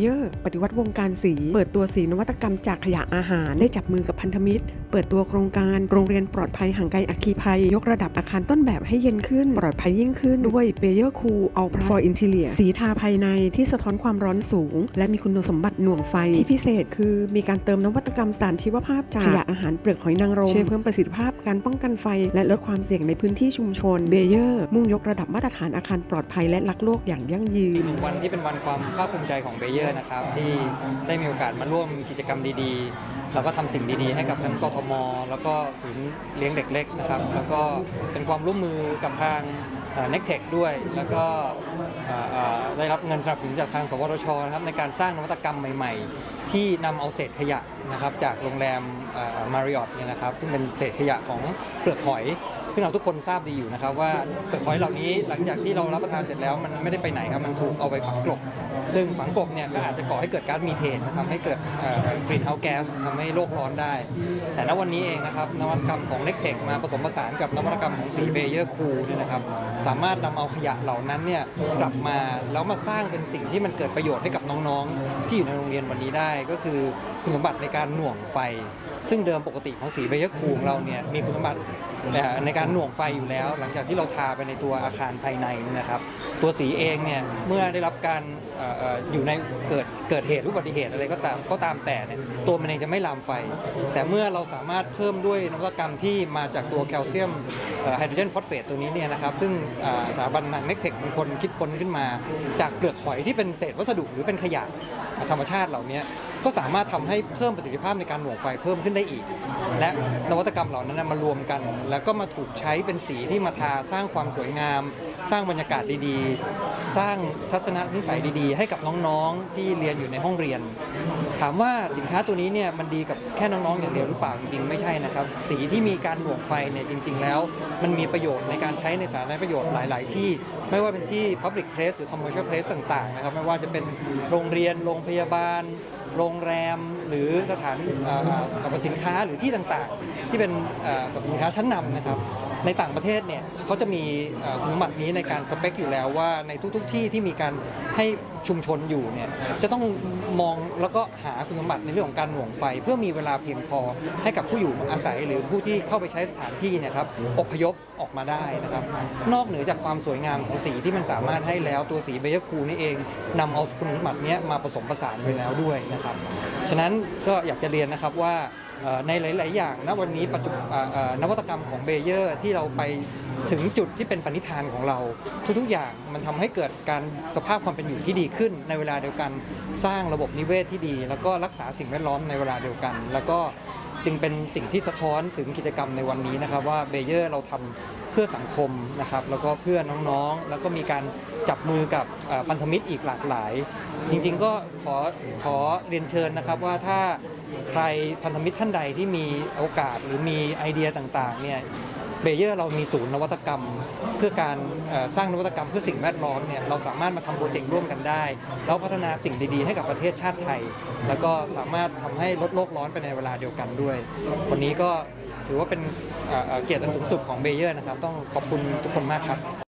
เยอร์ปฏิวัติวงการสี เปิดตัวสีนวัตกรรมจากขยะอาหาร ได้จับมือกับพันธมิตร เปิดตัวโครงการโรงเรียนปลอดภัยห่างไกลอัคคีภัย ยกระดับอาคารต้นแบบให้เย็นขึ้น ปลอดภัยยิ่งขึ้นด้วยเบเยอร์คูลอัล for interior สีทาภายในที่สะท้อนความร้อนสูง และมีคุณสมบัติหน่วงไฟที่พิเศษคือมีการเติมนวัตกรรมสารชีวภาพจากขยะอาหารเปลือกหอยนางรมช่วยเพิ่มประสิทธิภาพการป้องกันไฟ และลดความเสี่ยงในพื้นที่ชุมชนเบเยอร์มุ่งยกระดับมาตรฐานอาคารปลอดภัยและรักโลกอย่างยั่งยืนวันที่เป็นวันความภาคภูมิใจของเบเยอร์นะครับที่ได้มีโอกาสมาร่วมกิจกรรมดีๆแล้วก็ทำสิ่งดีๆ ให้กับทั้งกทม แล้วก็ศูนย์เลี้ยงเด็กเล็กนะครับ แล้วก็เป็นความร่วมมือกับทางเน็กเทคด้วย แล้วก็ได้รับเงินสนับสนุนจากทางสวทชนะครับในการสร้างนวัตกรรมใหม่ ๆ ที่นำเอาเศษขยะนะครับจากโรงแรมมาริออตเนี่ยนะครับ ซึ่งเป็นเศษขยะของเปลือกหอย ซึ่งเราทุกคนทราบดีอยู่นะครับว่าเปลือกหอยเหล่านี้หลังจากที่เรารับประทานเสร็จแล้ว มันไม่ได้ไปไหนครับมันถูกเอาไปฝังกลบ ซึ่งฝังกลบเนี่ยก็อาจจะก่อให้เกิดก๊าซมีเทนทำให้เกิดกลิ่นเฮาแก๊สทำให้โลกร้อนได้ แต่ณวันนี้เองนะครับนวัตกรรมของเล็กเทคมาผสมผสานกับนวัตกรรมของสีเบเยอร์คูเนี่ยนะครับสามารถนำเอาขยะเหล่านั้นเนี่ยกลับมาแล้วมาสร้างเป็นสิ่งที่มันเกิดประโยชน์ให้กับน้องๆ ที่อยู่ในโรงเรียนวันนี้ได้ ก็คือคุณสมบัติในการหน่วงไฟ ซึ่งเดิมปกติของสีเบเยอร์คูของเราเนี่ยมีคุณสมบัติ ในการหน่วงไฟอยู่แล้ว หลังจากที่เราทาไปในตัวอาคารภายในนะครับ ตัวสีเองเนี่ยเมื่อได้รับการออยู่ในเกิดเกิดเหตุหรืออุบัติเหตุอะไรก็ตามก็ตามแต่เนี่ยตัวมันเองจะไม่ลามไฟ แต่เมื่อเราสามารถเพิ่มด้วยนวัตกรรมที่มาจากตัวแคลเซียมไฮโดรเจนฟอสเฟตตัวนี้เนี่ยนะครับซึ่งสถาบันเน็กเทคเป็นคนคิดค้นขึ้นมา จากเปลือกหอยที่เป็นเศษวัสดุหรือเป็นขยะธรรมชาติเหล่านี้ ก็สามารถทำให้เพิ่มประสิทธิภาพในการหน่วงไฟเพิ่มขึ้นได้อีก และนวัตกรรมเหล่านั้นมารวมกัน แล้วก็มาถูกใช้เป็นสีที่มาทาสร้างความสวยงาม สร้างบรรยากาศดีๆ สร้างทัศนนิสัยดีๆ ให้กับน้องๆที่เรียนอยู่ในห้องเรียน ถามว่าสินค้าตัวนี้เนี่ยมันดีกับแค่น้องๆอย่างเดียวหรือเปล่าจริงๆไม่ใช่นะครับ สีที่มีการหน่วงไฟเนี่ยจริง ๆ แล้ว มันมีประโยชน์ในการใช้ในสาธารณประโยชน์หลาย ๆ ที่ไม่ว่าเป็นที่ Public Place หรือ Commercial Place ต่างๆนะครับไม่ว่าจะเป็นโรงเรียนโรงพยาบาล โรงแรมหรือสถานเอ่อสรรพสินค้าหรือที่ต่างๆ ที่เป็นสรรพสินค้าชั้นนำนะครับ ในต่างประเทศเนี่ยเขาจะมีคุณสมบัตินี้ในการสเปคอยู่แล้วว่าในทุกๆที่ที่มีการให้ชุมชนอยู่เนี่ยจะต้องมองแล้วก็หาคุณสมบัติในเรื่องของการหน่วงไฟ เพื่อมีเวลาเพียงพอให้กับผู้อยู่อาศัยหรือผู้ที่เข้าไปใช้สถานที่เนยครับอพยพออกมาได้นะครับ นอกเหนือจากความสวยงามของสีที่มันสามารถให้แล้วตัวสีเบยคูนี่เองนำเอาคุณสมบัตินี้มาผสมผสานไว้แล้วด้วยนะครับ ฉะนั้นก็อยากจะเรียนนะครับว่า ในหลาย ๆ อย่างณวันนี้ปัจจุนวัตกรรมของเบเยอร์ที่เราไปถึงจุดที่เป็นปณิธานของเรา ทุก ๆ อย่างมันทำให้เกิดการสภาพความเป็นอยู่ที่ดีขึ้น ในเวลาเดียวกันสร้างระบบนิเวศที่ดี แล้วก็รักษาสิ่งแวดล้อมในเวลาเดียวกัน แล้วก็จึงเป็นสิ่งที่สะท้อนถึงกิจกรรมในวันนี้นะครับว่าเบเยอร์เราทำเพื่อสังคมนะครับแล้วก็เพื่อน้องๆ แล้วก็มีการจับมือกับพันธมิตรอีกหลากหลาย จริงๆก็ขอขอเรียนเชิญนะครับว่าถ้าใครพันธมิตรท่านใดที่มีโอกาสหรือมีไอเดียต่างๆเนี่ยเบเยอร์เรามีศูนย์นวัตกรรม เพื่อการสร้างนวัตกรรมเพื่อสิ่งแวดล้อมเนี่ยเราสามารถมาทำโปรเจกต์ร่วมกันได้ แล้วพัฒนาสิ่งดีๆ ให้กับประเทศชาติไทย แล้วก็สามารถทำให้ลดโลกร้อนไปในเวลาเดียวกันด้วย วันนี้ก็ ถือว่าเป็นเกียรติอันสูงสุดของเบเยอร์นะครับ ต้องขอบคุณทุกคนมากครับ